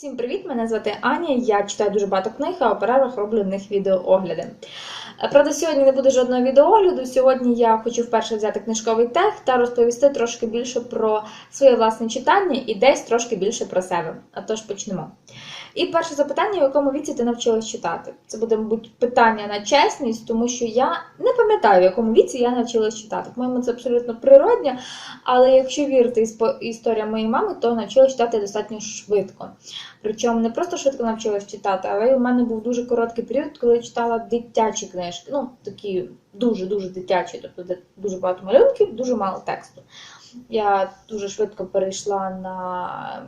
Всім привіт! Мене звати Аня. Я читаю дуже багато книг, а у перервах роблю в них відеоогляди. Правда, сьогодні не буде жодного відеоогляду. Сьогодні я хочу вперше взяти книжковий тег та розповісти трошки більше про своє власне читання і десь трошки більше про себе. А тож почнемо. І перше запитання, в якому віці ти навчилась читати? Це буде, мабуть, питання на чесність, тому що я не пам'ятаю, в якому віці я навчилась читати. По-моєму, це абсолютно природньо, але якщо вірити історіям моєї мами, то навчилась читати достатньо швидко. Причому не просто швидко навчилась читати, але у мене був дуже короткий період, коли я читала дитячі книжки. Ну, такі дуже-дуже дитячі, тобто де дуже багато малюнків, дуже мало тексту. Я дуже швидко перейшла на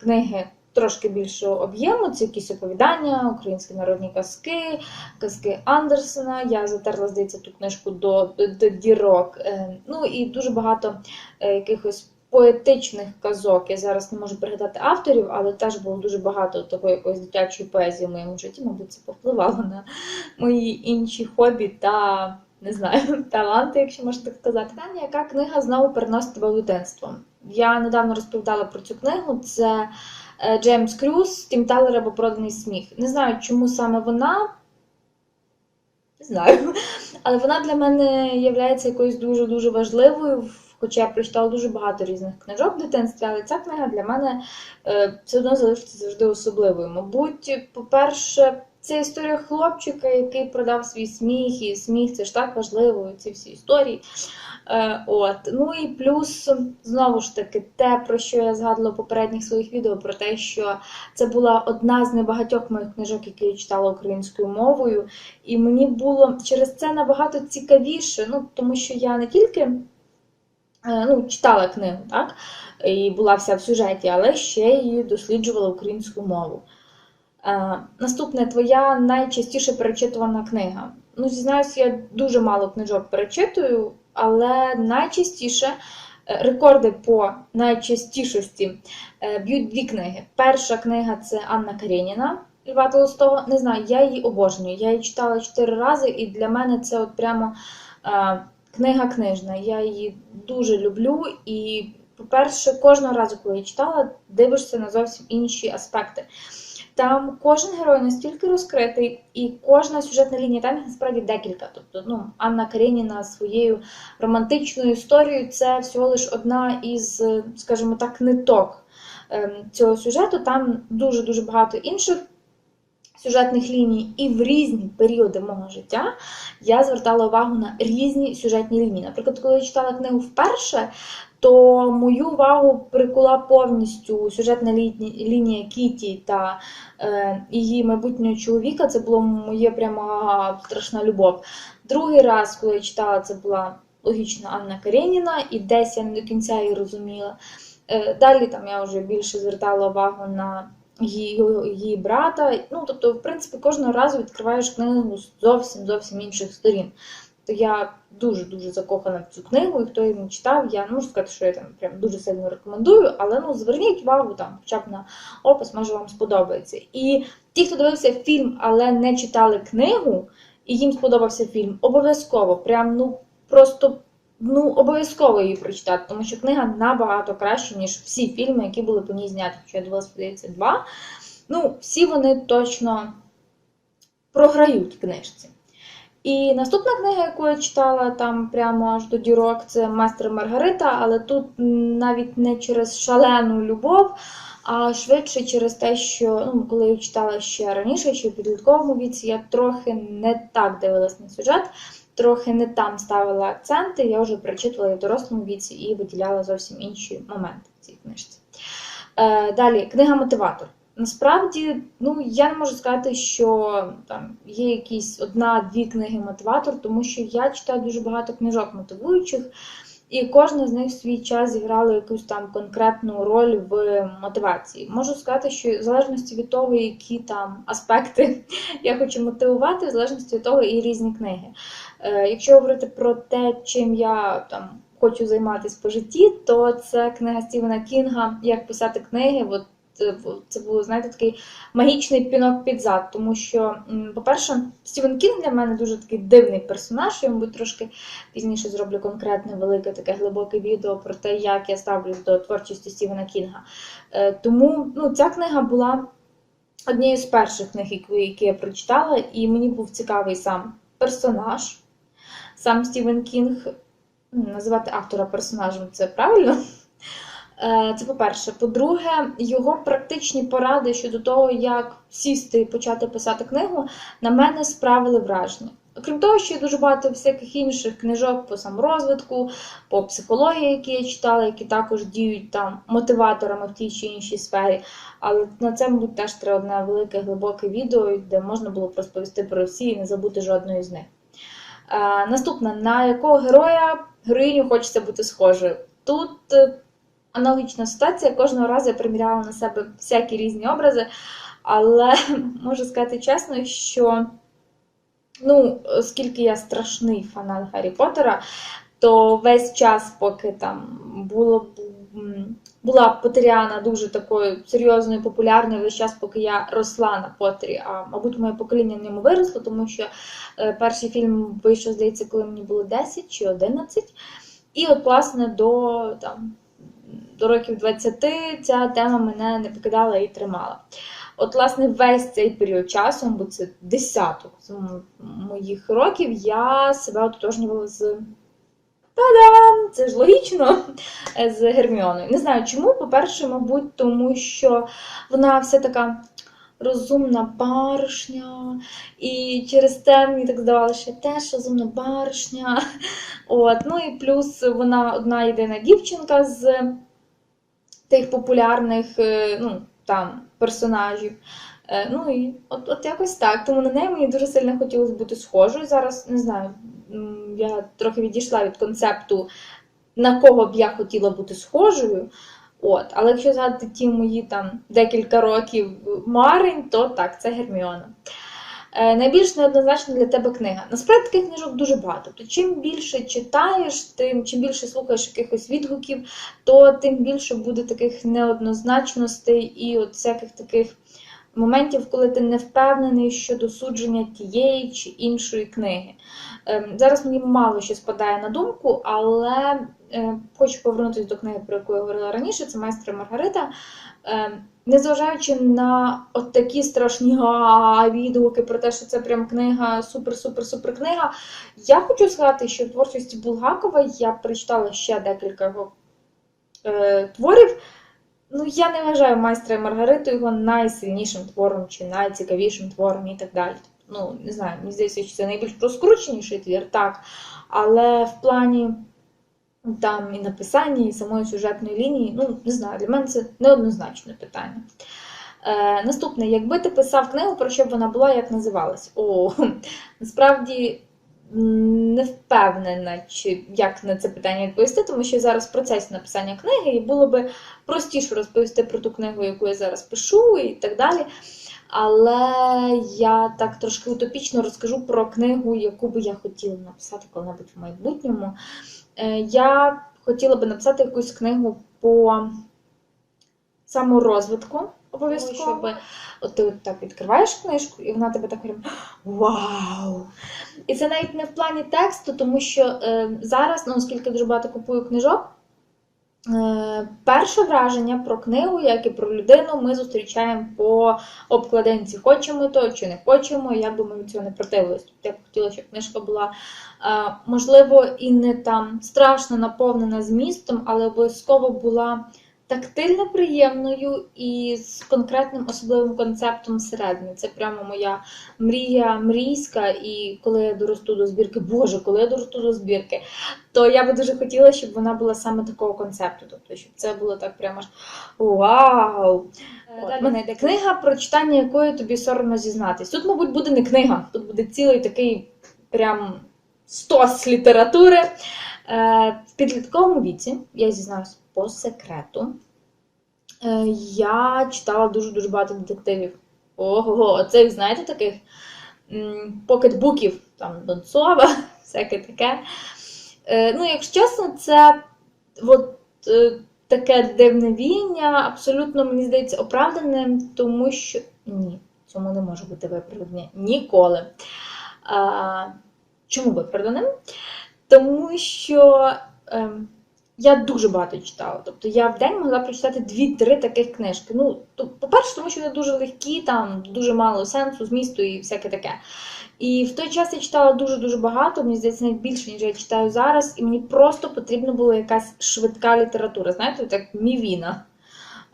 книги трошки більшого об'єму. Це якісь оповідання, українські народні казки, казки Андерсена. Я затерла, здається, ту книжку до, до дірок. Е, Ну і дуже багато е, якихось поетичних казок. Я зараз не можу пригадати авторів, але теж було дуже багато такої якоїсь дитячої поезії в моєму житті. Мабуть, це повпливало на мої інші хобі та. Не знаю, таланти, якщо можна так сказати. Питання, яка книга знову переносить тебе в дитинство? Я недавно розповідала про цю книгу. Це е, Джеймс Крюс, Тім Талер або Проданий сміх. Не знаю, чому саме вона. Не знаю. Але вона для мене є якоюсь дуже-дуже важливою. Хоча я прочитала дуже багато різних книжок в дитинстві, але ця книга для мене е, все одно залишиться завжди особливою. Мабуть, по-перше, це історія хлопчика, який продав свій сміх, і сміх це ж так важливо, ці всі історії. Е, от. Ну і плюс, знову ж таки, те, про що я згадувала в попередніх своїх відео, про те, що це була одна з небагатьох моїх книжок, які я читала українською мовою. І мені було через це набагато цікавіше, ну, тому що я не тільки ну, читала книгу, так? І була вся в сюжеті, але ще її досліджувала українську мову. Е, наступне твоя найчастіше перечитувана книга. Ну, зізнаюсь, я дуже мало книжок перечитую, але найчастіше е, рекорди по найчастішості е, б'ють дві книги. Перша книга це Анна Карєніна Льва Толстого. Не знаю, я її обожнюю. Я її читала чотири рази, і для мене це от прямо е, книга книжна. Я її дуже люблю. І, по-перше, кожного разу, коли я читала, дивишся на зовсім інші аспекти. Там кожен герой настільки розкритий, і кожна сюжетна лінія, там їх насправді декілька. Тобто, ну, Анна Кареніна своєю романтичною історією це всього лиш одна із, скажімо так, ниток ем, цього сюжету. Там дуже-дуже багато інших сюжетних ліній, і в різні періоди мого життя я звертала увагу на різні сюжетні лінії. Наприклад, коли я читала книгу вперше, то мою увагу прикула повністю сюжетна лінія, Кіті та е, її майбутнього чоловіка. Це було моє прямо страшна любов. Другий раз, коли я читала, це була логічно Анна Кареніна, і десь я не до кінця її розуміла. Е, далі там я вже більше звертала увагу на її, її брата. Ну, тобто, в принципі, кожного разу відкриваєш книгу з зовсім зовсім інших сторін. То я дуже-дуже закохана в цю книгу, і хто її не читав, я не можу сказати, що я там прям дуже сильно рекомендую, але ну зверніть увагу там, хоча б на опис, може вам сподобається. І ті, хто дивився фільм, але не читали книгу, і їм сподобався фільм, обов'язково, прям ну просто ну обов'язково її прочитати, тому що книга набагато краща, ніж всі фільми, які були по ній зняті. Що я дивилася, здається, два. Ну, всі вони точно програють книжці. І наступна книга, яку я читала там прямо аж до дірок, це Мастер і Маргарита, але тут навіть не через шалену любов, а швидше через те, що ну, коли я читала ще раніше, ще в підлітковому віці, я трохи не так дивилась на сюжет, трохи не там ставила акценти. Я вже прочитувала в дорослому віці і виділяла зовсім інші моменти в цій книжці. Е, далі, книга Мотиватор. Насправді, ну я не можу сказати, що там є якісь одна-дві книги мотиватор, тому що я читаю дуже багато книжок мотивуючих, і кожна з них в свій час зіграла якусь там конкретну роль в мотивації. Можу сказати, що в залежності від того, які там аспекти я хочу мотивувати, в залежності від того і різні книги. Е, якщо говорити про те, чим я там. Хочу займатися по житті, то це книга Стівена Кінга Як писати книги. От е, це був, знаєте, такий магічний пінок під зад. Тому що, по-перше, Стівен Кінг для мене дуже такий дивний персонаж. Я, мабуть, трошки пізніше зроблю конкретне велике таке глибоке відео про те, як я ставлюсь до творчості Стівена Кінга. Е, Тому ну, ця книга була однією з перших книг, які я прочитала, і мені був цікавий сам персонаж. Сам Стівен Кінг. Називати автора персонажем це правильно? Е, Це по-перше. По-друге, його практичні поради щодо того, як сісти і почати писати книгу, на мене справили враження. Окрім того, що є дуже багато всяких інших книжок по саморозвитку, по психології, які я читала, які також діють там мотиваторами в тій чи іншій сфері. Але на це, мабуть, теж треба одне велике глибоке відео, де можна було б розповісти про всі і не забути жодної з них. Е, наступна, на якого героя героїню хочеться бути схожою? Тут е, аналогічна ситуація. Кожного разу я приміряла на себе всякі різні образи, але можу сказати чесно, що ну, оскільки я страшний фанат Гаррі Поттера, то весь час, поки там було, була Поттеріана дуже такою серйозною, популярною, весь час, поки я росла на Поттері, а мабуть, моє покоління в ньому виросло, тому що е, перший фільм вийшов, здається, коли мені було 10 чи 11. І от, власне, до, там, до років 20 ця тема мене не покидала і тримала. От, власне, весь цей період часу, бо це десяток моїх років, я себе ототожнювала з. Та-дам! Це ж логічно з Герміоною. Не знаю чому. По-перше, мабуть, тому що вона вся така розумна баришня, і через те мені так здавалося, теж розумна баришня. От. Ну і плюс вона одна єдина дівчинка з тих популярних е, ну, там, персонажів. Е, Ну і от, от якось так. Тому на неї мені дуже сильно хотілося бути схожою. Зараз не знаю, я трохи відійшла від концепту, на кого б я хотіла бути схожою. От, але якщо згадати ті мої там декілька років марень, то так, це Герміона. Е, найбільш неоднозначна для тебе книга. Насправді таких книжок дуже багато. Тобто, чим більше читаєш, тим чим більше слухаєш якихось відгуків, то тим більше буде таких неоднозначностей і от всяких таких моментів, коли ти не впевнений щодо судження тієї чи іншої книги. Ем, Зараз мені мало що спадає на думку, але е, хочу повернутися до книги, про яку я говорила раніше, це майстер Маргарита. Ем, Незважаючи на от такі страшні відгуки про те, що це прям книга, супер-супер-супер книга. Я хочу сказати, що в творчості Булгакова я прочитала ще декілька його е, творів. Ну, я не вважаю майстра і Маргариту його найсильнішим твором чи найцікавішим твором і так далі. Ну, не знаю, мені здається, що це найбільш розкрученіший твір, так. Але в плані там і написання, і самої сюжетної лінії, ну, не знаю, для мене це неоднозначне питання. Е, наступне, якби ти писав книгу, про що б вона була, як називалась? О, насправді не впевнена, чи як на це питання відповісти, тому що зараз в процесі написання книги, і було би простіше розповісти про ту книгу, яку я зараз пишу, і так далі. Але я так трошки утопічно розкажу про книгу, яку би я хотіла написати коли-небудь в майбутньому. Е, Я хотіла би написати якусь книгу по саморозвитку обов'язково. Щоб ти от так відкриваєш книжку, і вона тебе так прям вау! І це навіть не в плані тексту, тому що е, зараз, ну оскільки дуже багато купую книжок, е, перше враження про книгу, як і про людину, ми зустрічаємо по обкладинці. Хочемо то чи не хочемо, як би ми цього не противились. Тобто я б хотіла, щоб книжка була, е, можливо, і не там страшно наповнена змістом, але обов'язково була тактильно приємною і з конкретним особливим концептом всередині. Це прямо моя мрія мрійська. І коли я доросту до збірки, Боже, коли я доросту до збірки, то я би дуже хотіла, щоб вона була саме такого концепту. Тобто, щоб це було так прямо ж вау! От, Далі мене йде книга, про читання якої тобі соромно зізнатись. Тут, мабуть, буде не книга, тут буде цілий такий прям стос літератури. Е, в підлітковому віці, я зізнаюсь по секрету, е, я читала дуже-дуже багато детективів. Ого, оцих, знаєте, таких покетбуків, там Донцова, всяке таке. Е, ну, якщо чесно, це от, е, таке дивне віяння, абсолютно, мені здається, оправданим, тому що ні, цьому не може бути виправдання ніколи. Чому виправданим? Тому що ем, я дуже багато читала. Тобто я в день могла прочитати 2-3 таких книжки. Ну, то, по-перше, тому що вони дуже легкі, там дуже мало сенсу, змісту і всяке таке. І в той час я читала дуже-дуже багато, мені здається, навіть більше, ніж я читаю зараз, і мені просто потрібна була якась швидка література, знаєте, так мівіна.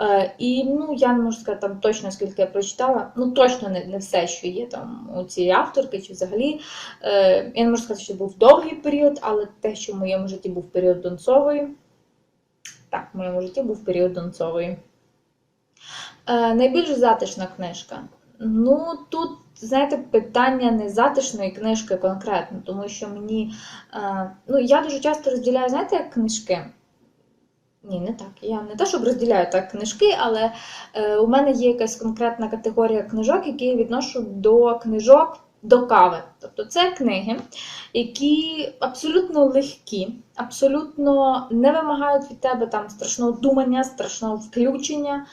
Е, і ну, я не можу сказати там точно, скільки я прочитала. Ну, точно не, не все, що є там у цієї авторки, чи взагалі. Е, я не можу сказати, що був довгий період, але те, що в моєму житті був період донцової. Так, в моєму житті був період донцової. Е, найбільш затишна книжка. Ну, тут, знаєте, питання не затишної книжки конкретно, тому що мені. Е, ну, я дуже часто розділяю, знаєте, як книжки. Ні, не так. Я не те, щоб розділяю так книжки, але е, у мене є якась конкретна категорія книжок, які я відношу до книжок до кави. Тобто це книги, які абсолютно легкі, абсолютно не вимагають від тебе там страшного думання, страшного включення.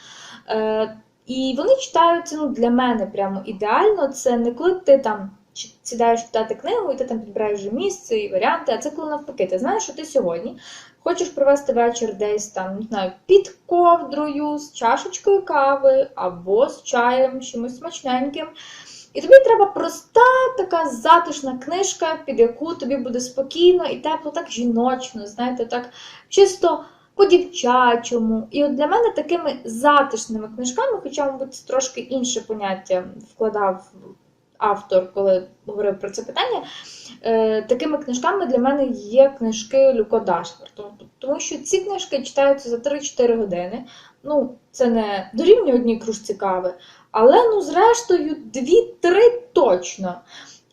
Е, і вони читаються ну, для мене прямо ідеально. Це не коли ти там сідаєш читати книгу, і ти там підбираєш місце і варіанти, а це коли навпаки, ти знаєш, що ти сьогодні хочеш провести вечір десь там, не знаю, під ковдрою, з чашечкою кави або з чаєм, чимось смачненьким. І тобі треба проста така затишна книжка, під яку тобі буде спокійно і тепло, так жіночно, знаєте, так чисто по-дівчачому. І от для мене такими затишними книжками, хоча, мабуть, трошки інше поняття вкладав автор, коли говорив про це питання. Е, такими книжками для мене є книжки Люко Дашфорту. Тому що ці книжки читаються за 3-4 години. Ну, це не дорівнює одній кружці кави, але ну, зрештою 2-3 точно.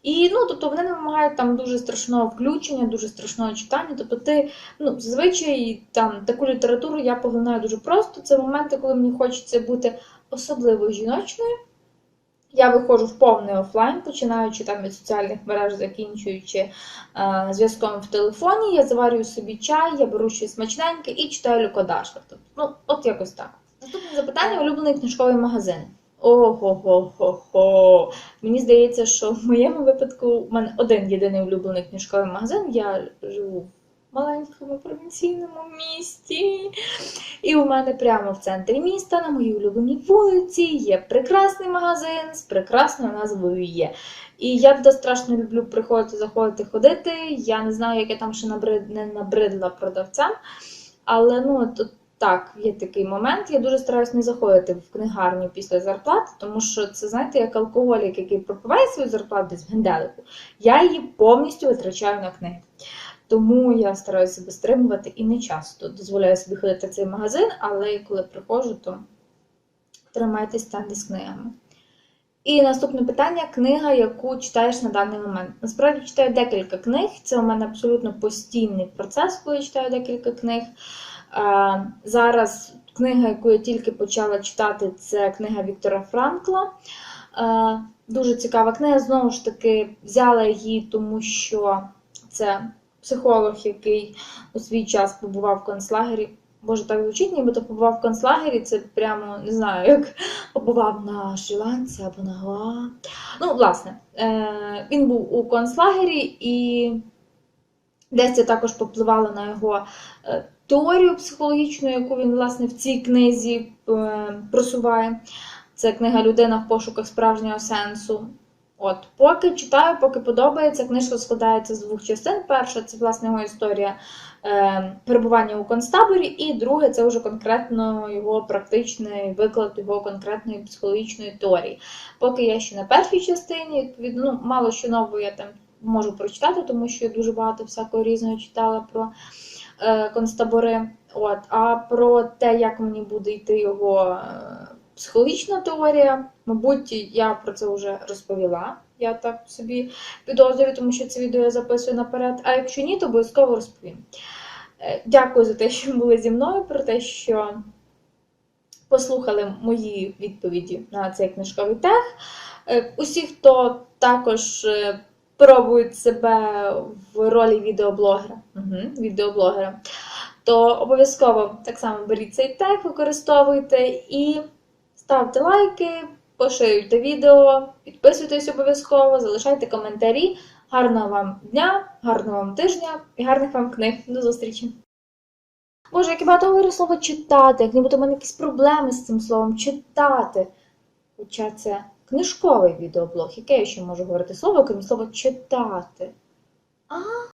І ну, тобто вони не вимагають там дуже страшного включення, дуже страшного читання. Тобто ти, ну, зазвичай там таку літературу я поглинаю дуже просто. Це моменти, коли мені хочеться бути особливо жіночною. Я виходжу в повний офлайн, починаючи там від соціальних мереж, закінчуючи е, зв'язком в телефоні. Я заварюю собі чай, я беру щось смачненьке і читаю Люко Дашфорта. Ну, от якось так. Наступне запитання: улюблений книжковий магазин. Ого-го-го-го. Мені здається, що в моєму випадку у мене один єдиний улюблений книжковий магазин. Я живу в маленькому провінційному місті. І у мене прямо в центрі міста, на моїй улюбленій вулиці, є прекрасний магазин з прекрасною назвою є. І я туди страшно люблю приходити, заходити, ходити. Я не знаю, як я там ще набрид... не набридла продавцям. Але ну, от так, є такий момент. Я дуже стараюсь не заходити в книгарню після зарплати, тому що це, знаєте, як алкоголік, який пропиває свою зарплату десь в генделику. Я її повністю витрачаю на книги. Тому я стараюся себе стримувати і не часто дозволяю собі ходити в цей магазин, але коли приходжу, то тримайтесь стенди з книгами. І наступне питання: книга, яку читаєш на даний момент. Насправді читаю декілька книг. Це у мене абсолютно постійний процес, коли я читаю декілька книг. Зараз книга, яку я тільки почала читати, це книга Віктора Франкла. Дуже цікава книга. Знову ж таки, взяла її, тому що це психолог, який у свій час побував в концлагері. Боже, так звучить, нібито побував в концлагері, це прямо не знаю, як побував на Шрі-Ланці або на Гоа. Ну, власне, е, він був у концлагері, і десь я також попливала на його е, теорію психологічну, яку він, власне, в цій книзі е, просуває. Це книга Людина в пошуках справжнього сенсу. От, поки читаю, поки подобається. Книжка складається з двох частин. Перша це власне його історія е, перебування у концтаборі, і друге це вже конкретно його практичний виклад його конкретної психологічної теорії. Поки я ще на першій частині, ну, мало що нового я там можу прочитати, тому що я дуже багато всякого різного читала про е, концтабори. От, а про те, як мені буде йти його. Е, Психологічна теорія, мабуть, я про це вже розповіла. Я так собі підозрюю, тому що це відео я записую наперед. А якщо ні, то обов'язково розповім. Е, Дякую за те, що були зі мною, про те, що послухали мої відповіді на цей книжковий тех. Е, Усі, хто також е, пробують себе в ролі відеоблогера. Угу, відеоблогера то обов'язково так само беріть цей тег, використовуйте і ставте лайки, поширюйте відео, підписуйтесь обов'язково, залишайте коментарі. Гарного вам дня, гарного вам тижня і гарних вам книг. До зустрічі! Боже, як я багато говорю слово читати, як нібито у мене якісь проблеми з цим словом читати. Хоча це книжковий відеоблог, яке я ще можу говорити слово, крім слова читати. А,